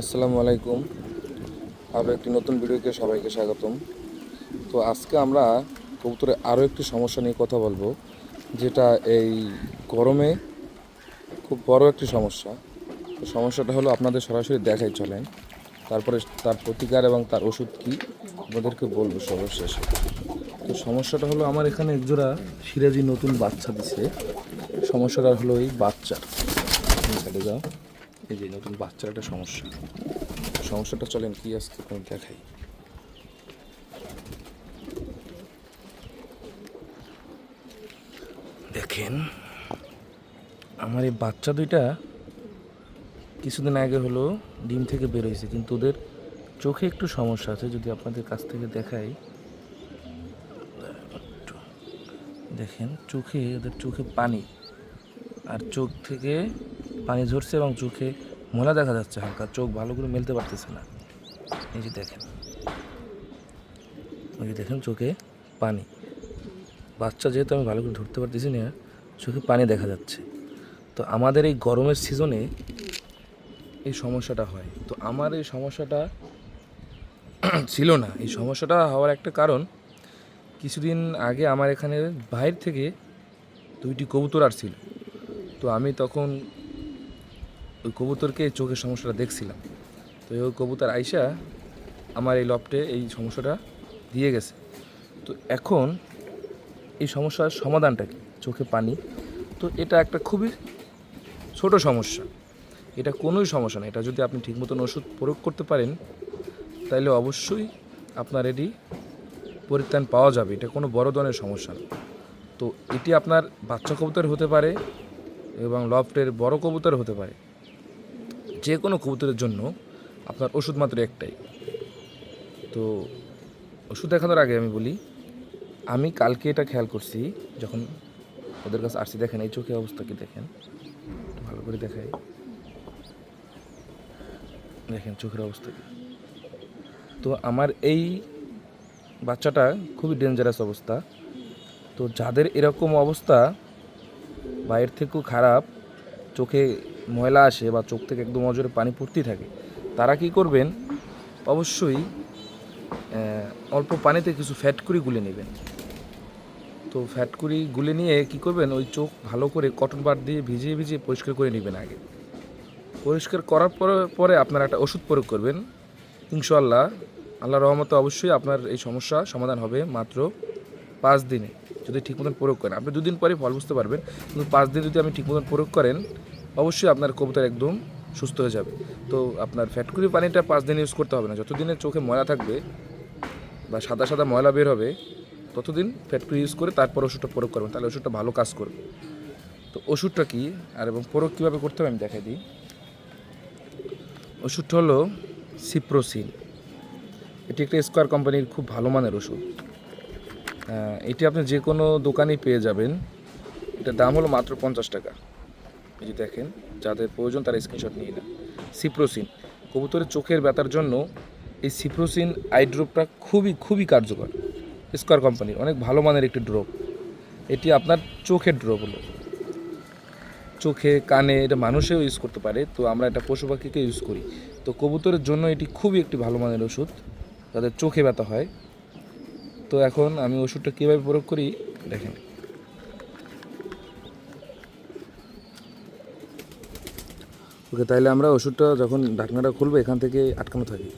আসসালামু আলাইকুম। আরও একটি নতুন ভিডিওকে সবাইকে স্বাগতম। তো আজকে আমরা কবুতরের আরও একটি সমস্যা নিয়ে কথা বলব, যেটা এই গরমে খুব বড় একটি সমস্যা। তো সমস্যাটা হলো আপনাদের সরাসরি দেখাই চলেন, তারপরে তার প্রতিকার এবং তার ওষুধ কী, আপনাদেরকে বলব সর্বশেষে। তো সমস্যাটা হলো আমার এখানে একজোড়া সিরাজি নতুন বাচ্চা দিছে। সমস্যাটা হলো এই সাইডে যাও। এই যে নতুন বাচ্চার একটা সমস্যা। সমস্যাটা চলেন কি আজকে আপনার দেখাই। দেখেন, আমার এই বাচ্চা দুইটা কিছুদিন আগে হলো ডিম থেকে বের হয়েছে, কিন্তু ওদের চোখে একটু সমস্যা আছে, যদি আপনাদের কাছ থেকে দেখাই। দেখেন, চোখে, ওদের চোখে পানি, আর চোখ থেকে পানি ঝরছে এবং চোখে মোলা দেখা যাচ্ছে হালকা। চোখ ভালো করে মেলতে পারতেছে না। এই যে দেখেন। ওই যে দেখেন চোখে পানি। বাচ্চা যেহেতু আমি ভালো করে ধরতে পারতেছি না, চোখে পানি দেখা যাচ্ছে। তো আমাদের এই গরমের সিজনে এই সমস্যাটা হয়। তো আমার এই সমস্যাটা ছিল না। এই সমস্যাটা হওয়ার একটা কারণ, কিছুদিন আগে আমার এখানে বাইরে থেকে দুইটি কবুতর আসছিল। তো আমি তখন ওই কবুতরকে চোখের সমস্যাটা দেখছিলাম। তো ওই কবুতর আইসা আমার এই লফটে এই সমস্যাটা দিয়ে গেছে। তো এখন এই সমস্যার সমাধানটা কি? চোখে পানি। তো এটা একটা খুবই ছোট সমস্যা। এটা কোনোই সমস্যা না। এটা যদি আপনি ঠিক মতন ওষুধ প্রয়োগ করতে পারেন তাহলে অবশ্যই আপনার এটি পরিত্রাণ পাওয়া যাবে। এটা কোনো বড় ধরনের সমস্যা না। তো এটি আপনার বাচ্চা কবুতর হতে পারে এবং লফটের বড় কবুতর হতে পারে। যে কোনো কবুতরের জন্য আপনার ওষুধ মাত্র একটাই। তো ওষুধ দেখানোর আগে আমি বলি, আমি কালকে এটা খেয়াল করছি, যখন ওদের কাছে আসছি, দেখেন এই চোখের অবস্থা কি দেখেন? ভালো করে দেখাই। দেখেন চোখের অবস্থা কি। তো আমার এই বাচ্চাটা খুবই ডেঞ্জারাস অবস্থা। তো যাদের এরকম অবস্থা, বাইরের থেকেও খারাপ, চোখে ময়লা আসে বা চোখ থেকে একদম অজরে পানি পড়তেই থাকে, তারা কি করবেন? অবশ্যই অল্প পানিতে কিছু ফ্যাটকুড়ি গুলে নেবেন। তো ফ্যাটকুড়ি গুলে নিয়ে কি করবেন? ওই চোখ ভালো করে কটন বার দিয়ে ভিজিয়ে ভিজিয়ে পরিষ্কার করে নেবেন আগে। পরিষ্কার করার পরে পরে আপনার একটা ওষুধ প্রয়োগ করবেন। ইনশাল্লাহ আল্লাহ রহমতে অবশ্যই আপনার এই সমস্যা সমাধান হবে মাত্র পাঁচ দিনে। যদি ঠিক মতন প্রয়োগ করেন, আপনি দুদিন পরে ফল বুঝতে পারবেন। কিন্তু পাঁচ দিন যদি আপনি ঠিক মতন প্রয়োগ করেন অবশ্যই আপনার কবুতর একদম সুস্থ হয়ে যাবে। তো আপনার ফ্যাটকুরি পানিটা পাঁচ দিন ইউজ করতে হবে না। যতদিনে চোখে ময়লা থাকবে বা সাদা সাদা ময়লা বের হবে, ততদিন ফ্যাটকুরি ইউজ করে তারপর ওষুধটা প্রয়োগ করবেন। তাহলে ওষুধটা ভালো কাজ করবে। তো ওষুধটা কী আর এবং প্রয়োগ কীভাবে করতে হবে আমি দেখাই দিই। ওষুধটা হলো সিপ্রোসিন। এটি একটা স্কোয়ার কোম্পানির খুব ভালো মানের ওষুধ। এটি আপনি যে কোনো দোকানেই পেয়ে যাবেন। এটার দাম হলো মাত্র পঞ্চাশ টাকা। এই যে দেখেন, যাদের প্রয়োজন তারা স্ক্রিনশট নিয়ে নেন। সিপ্রোসিন কবুতরের চোখের ব্যথার জন্য এই সিপ্রোসিন আই ড্রপটা খুবই খুবই কার্যকর। স্কোয়ার কোম্পানির অনেক ভালো মানের একটি ড্রপ এটি আপনার চোখের ড্রপ হলো। চোখে, কানে, এটা মানুষেও ইউজ করতে পারে। তো আমরা এটা পশু পাখিকে ইউজ করি। তো কবুতরের জন্য এটি খুবই একটি ভালো মানের ওষুধ, যাদের চোখে ব্যথা হয়। তো এখন আমি ওষুধটা কীভাবে প্রয়োগ করি, দেখেন। ওকে তাহলে আমরা ওষুধটা যখন ঢাকনাটা খুলবো, এখান থেকে আটকানো থাকি।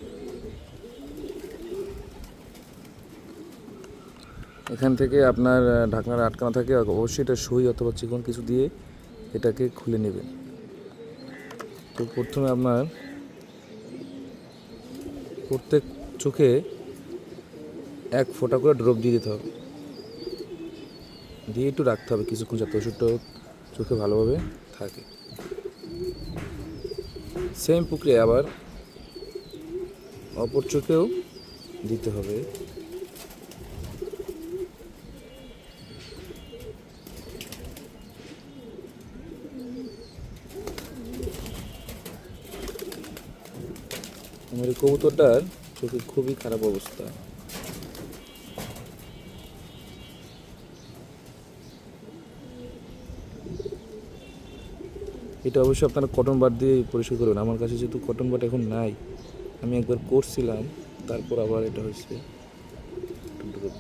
এখান থেকে আপনার ঢাকনাটা আটকানো থাকে অবশ্যই এটা সুই অথবা চিকন কিছু দিয়ে এটাকে খুলে নেবেন। তো প্রথমে আপনার প্রত্যেক চোখে এক ফোঁটা করে ড্রপ দিয়ে দিতে হবে। দিয়ে একটু রাখতে হবে কিছুক্ষণ যাতে ওষুধটা চোখে ভালোভাবে থাকে। সেম পুকুরে আবার অপর চোখেও দিতে হবে। আমার কবুতরটার চোখে খুবই খারাপ অবস্থা। এটা অবশ্যই আপনারা কটন বাট দিয়ে পরিশোধ করবেন। আমার কাছে যেহেতু কটন বাট এখন নাই, আমি একবার করছিলাম, তারপর আবার এটা হয়েছে।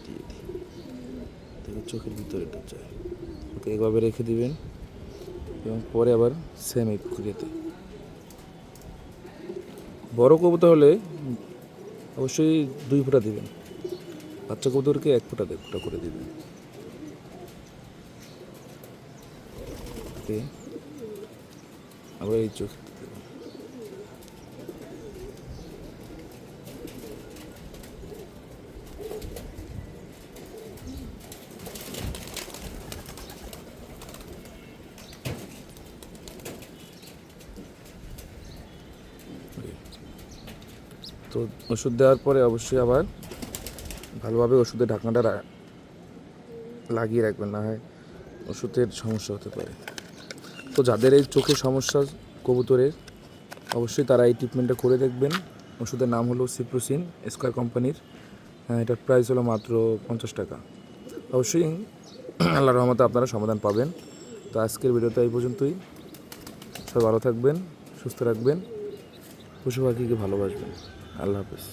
দিয়ে দিই চোখের ভিতরে এটা যায়। ওকে, এভাবে রেখে দিবেন এবং পরে আবার সেম এই প্রক্রিয়াতে। বড় কবুতর হলে অবশ্যই দুই ফোঁটা দিবেন। বাচ্চা কবুতরকে এক ফোঁটা, দেড় ফোঁটা করে দিবেন। ওকে আবার এই চোখ। তো ওষুধ দেওয়ার পরে অবশ্যই আবার ভালোভাবে ওষুধের ঢাকনাটা লাগিয়ে রাখবেন, না হয় ওষুধের সমস্যা হতে পারে তো যাদের এই চোখের সমস্যা কবুতরের, অবশ্যই তারা এই ট্রিটমেন্টটা করে দেখবেন। ওষুধের নাম হলো সিপ্রোসিন স্কোয়ার কোম্পানির এটার প্রাইস হলো মাত্র পঞ্চাশ টাকা। অবশ্যই আল্লাহ রহমতে আপনারা সমাধান পাবেন। তো আজকের ভিডিওটা এই পর্যন্তই। সবাই ভালো থাকবেন, সুস্থ রাখবেন পশু পাখিকে ভালোবাসবেন। আল্লাহ হাফেজ।